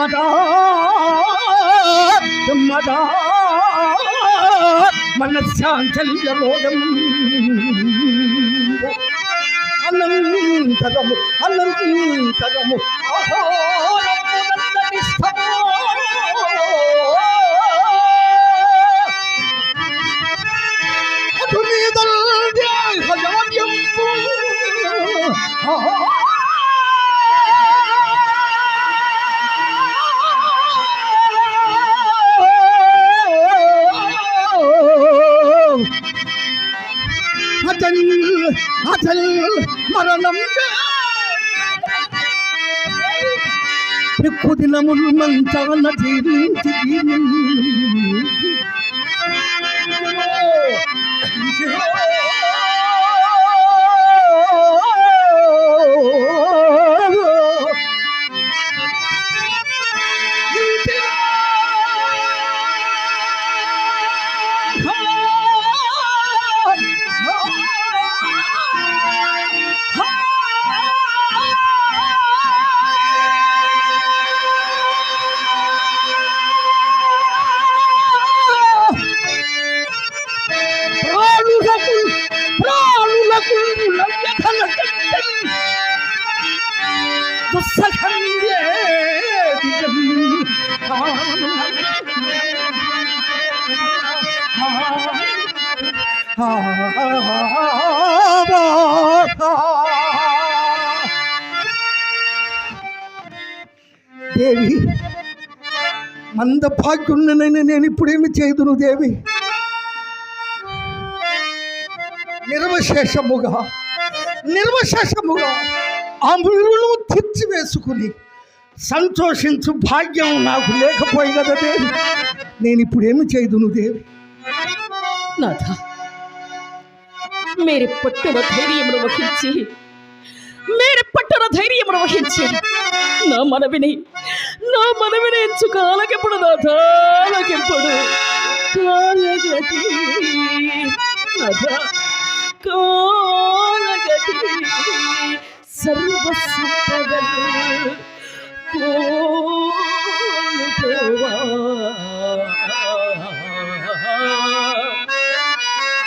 మదా మదా మనశ్శాంచల్య అనంతరము అనంతరము అతల్ అతల్ మరణం ఎక్కువ దినములు మంచాన జీవించి దేవి మంద భాగ్యున్ననని నేను ఇప్పుడేమి చేయదును దేవి? నిర్వశేషముగా నిర్వశేషముగా ఆ ముందు తెచ్చి వేసుకుని సంతోషించు భాగ్యం నాకు లేకపోయి కదా దేవి నేను ఇప్పుడేమి చేయదును దేవి? నాథ. మేరి పట్టున ధైర్యమును వహించి మేరి పట్టున ధైర్యమును వహించి నా మనవిని నా మనవిని ఎంచు కాలకెప్పుడు నాథ కాలకెప్పుడు కాలగతి నాథ కాలగతి సర్వ సంపదలు కోల్పోవా.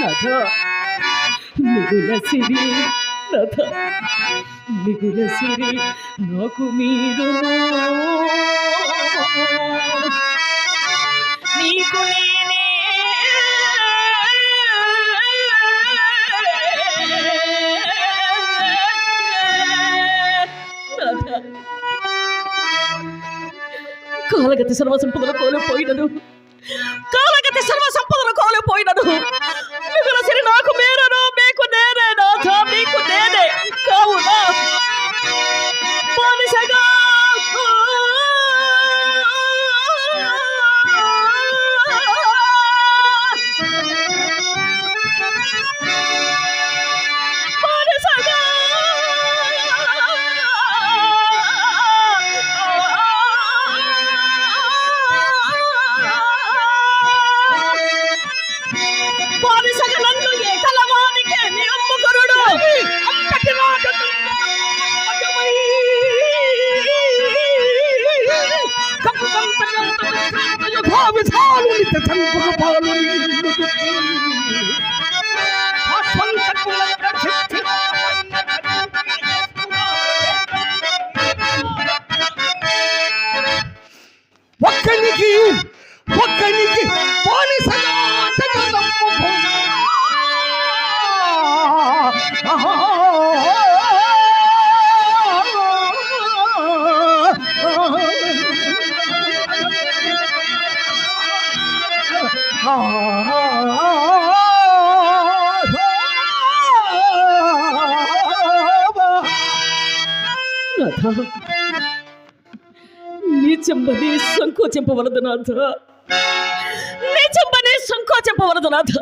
నథ. మిగుల సిరి నథ. మిగుల సిరి నాకు మీరు. నీకు నేనే. కాలగతి సర్వ సంపదలు కోల్పోయినను. కాలగతి సర్వ సంపదలు కోల్పోయినను. నీచెంబని సంకోచింపవలదు నాథ. నీచెంబని సంకోచింపవలదు నాథ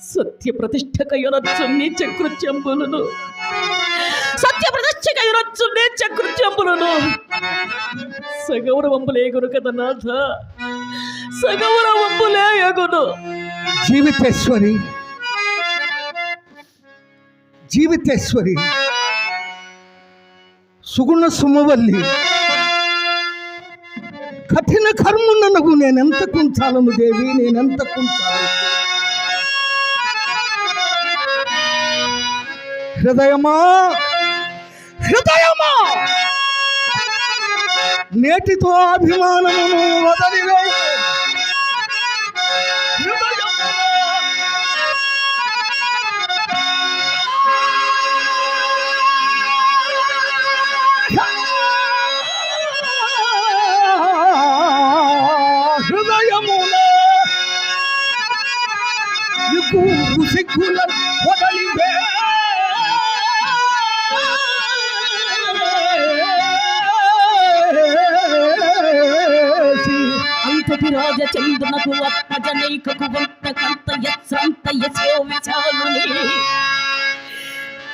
సత్య ప్రతిష్టకయునొచ్చు నీచ కృత్యంబులను సత్య ప్రతిష్టకయునొచ్చు నీచ కృత్యంబులను సగౌరవంబులేగును కదా నాథ. సగౌరవంపులే ఎగును జీవితేశ్వరి. జీవితేశ్వరి. సుగుణ సుమవల్లి. కఠిన కర్మున్ననగు నేనెంత కుంచాలను దేవి నేనెంత కుంచాలను హృదయమా? హృదయమా? నేటితో అభిమానమును వదలివేయు. రాజ రాజచంద్రునకు అత్మజనైకకు వంత కంత యత్స్రంత యశో విశాలుని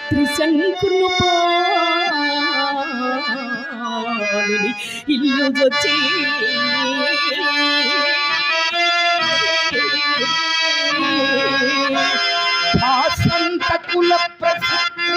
త్రిశంకును పాలిని ఇల్లు వచ్చి భాసంత కుల ప్రసిద్ధి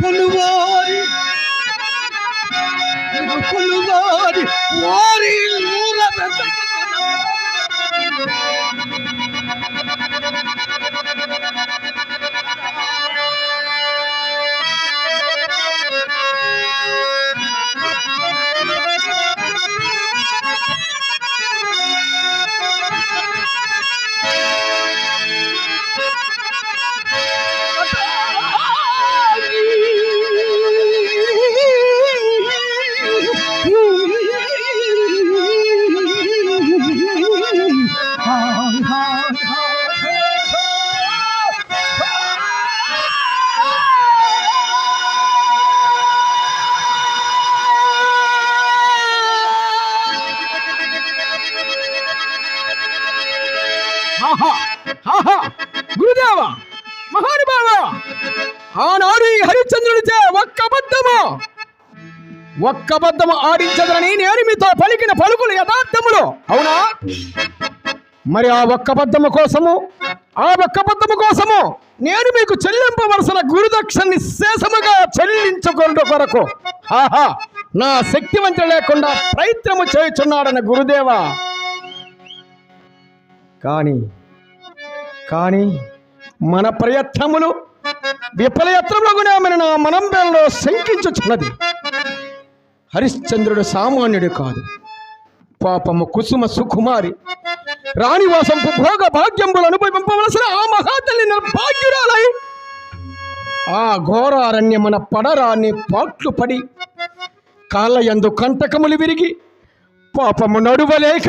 Wonderful. Amores! హరిశ్చంద్రుడిచే ఒక్క బద్దము ఒక్క బద్దము ఆడించదని నేను మీతో పలికిన పలుకులు యథార్థములు. అవునా? మరి ఆ ఒక్క బద్దము కోసము? ఆ ఒక్క బద్దము కోసము నేను మీకు చెల్లింపవలసిన గురుదక్షిణని శేషముగా చెల్లించుకొనుట కొరకు. ఆహా నా శక్తివంతుడు లేకుండా ప్రయత్నము చేయుచున్నాడన్న గురుదేవా. కానీ కానీ మన ప్రయత్నములు విఫలయత్నములగునే మన నా మనంబెల్లో శంకించుచున్నది. హరిశ్చంద్రుడు సామాన్యుడు కాదు. పాపము కుసుమ సుకుమారి రాణివాసంపు భోగ భాగ్యంబులు అనుభవింపవలసిన ఆ మహాతల్లి భాగ్యురాలై ఆ ఘోరారణ్యమున పడరాన్ని పాట్లు పడి కాళ్ళయందు కంటకములు విరిగి పాపము నడువలేక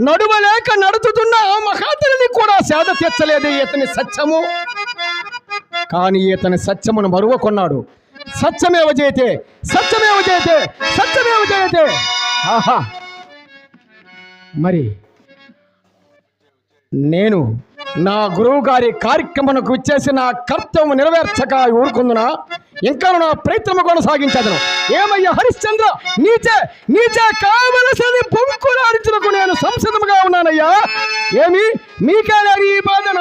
నడువలేక నడుతుతున్న ఆ మహాతల్లిని కూడా సేద తెచ్చలేదు ఇతని సత్యము. కానీ ఇతని సత్యమును మరువకొన్నాడు. సత్యమేవ జయతే? సత్యమేవ జయతే? సత్యమేవ జయతే? ఆహా! మరి నేను నా గురువు గారి కార్యక్రమకు వచ్చేసి నా కర్తవ్యం నెరవేర్చక ఊరుకుందునా? ఇంకా నా ప్రయత్నం కొనసాగించదను. ఏమయ్యా హరిశ్చంద్ర? నీచే నీచే కావలసిన బొంకులాడించులకు నేను సంసిద్ధముగా ఉన్నానయ్యా. ఏమి? మీకే ఈ బాధ